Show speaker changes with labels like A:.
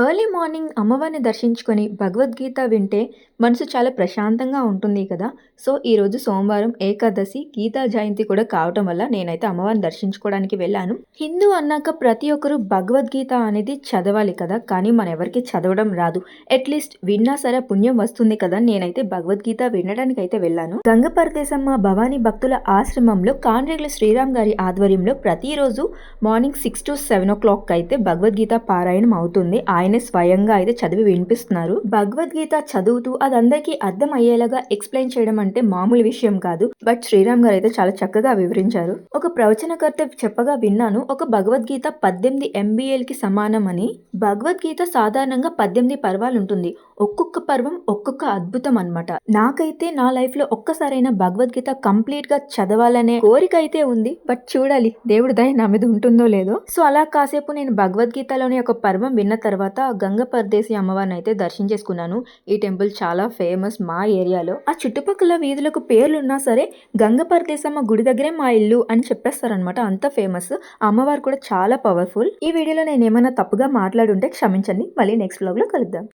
A: Early morning అమ్మవారిని దర్శించుకొని భగవద్గీత వింటే మనసు చాలా ప్రశాంతంగా ఉంటుంది కదా. సో ఈరోజు సోమవారం ఏకాదశి గీతా జయంతి కూడా కావటం వల్ల నేనైతే అమ్మవారిని దర్శించుకోవడానికి వెళ్ళాను. హిందూ అన్నాక ప్రతి ఒక్కరూ భగవద్గీత అనేది చదవాలి కదా. కానీ మన ఎవరికి చదవడం రాదు. అట్లీస్ట్ విన్నా సరే పుణ్యం వస్తుంది కదా నేనైతే భగవద్గీత వినడానికి అయితే వెళ్ళాను. గంగపరదేశమ్మ భవానీ భక్తుల ఆశ్రమంలో కాన్రేగుల శ్రీరామ్ గారి ఆధ్వర్యంలో ప్రతిరోజు morning six to seven o'clock అయితే భగవద్గీత పారాయణం అవుతుంది. ఆయన స్వయంగా అయితే చదివి వినిపిస్తున్నారు. భగవద్గీత చదువుతూ అది అందరికీ అర్థం అయ్యేలాగా ఎక్స్ప్లెయిన్ చేయడం అంటే మామూలు విషయం కాదు. బట్ శ్రీరామ్ గారు అయితే చాలా చక్కగా వివరించారు. ఒక ప్రవచనకర్త చెప్పగా విన్నాను ఒక భగవద్గీత పద్దెనిమిది ఎంబీఎల్కి సమానం అని. భగవద్గీత సాధారణంగా పద్దెనిమిది పర్వాలు ఉంటుంది. ఒక్కొక్క పర్వం ఒక్కొక్క అద్భుతం అన్నమాట. నాకైతే నా లైఫ్లో ఒక్కసారైనా భగవద్గీత కంప్లీట్గా చదవాలనే కోరిక అయితే ఉంది. బట్ చూడాలి దేవుడి దయ నా మీద ఉంటుందో లేదో. సో అలా కాసేపు నేను భగవద్గీతలోని ఒక పర్వం విన్న తర్వాత గంగ పరదేశి అమ్మవారిని అయితే దర్శించేసుకున్నాను ఈ టెంపుల్ చాలా ఫేమస్ మా ఏరియాలో. ఆ చుట్టుపక్కల వీధులకు పేర్లున్నా సరే గంగ పరదేశమ్మ గుడి దగ్గరే మా ఇల్లు అని చెప్పేస్తారనమాట అంత ఫేమస్. అమ్మవారు కూడా చాలా పవర్ఫుల్. ఈ వీడియోలో నేను ఏమైనా తప్పుగా మాట్లాడుంటే క్షమించండి. మళ్ళీ నెక్స్ట్ బ్లాగ్లో కలుద్దాం.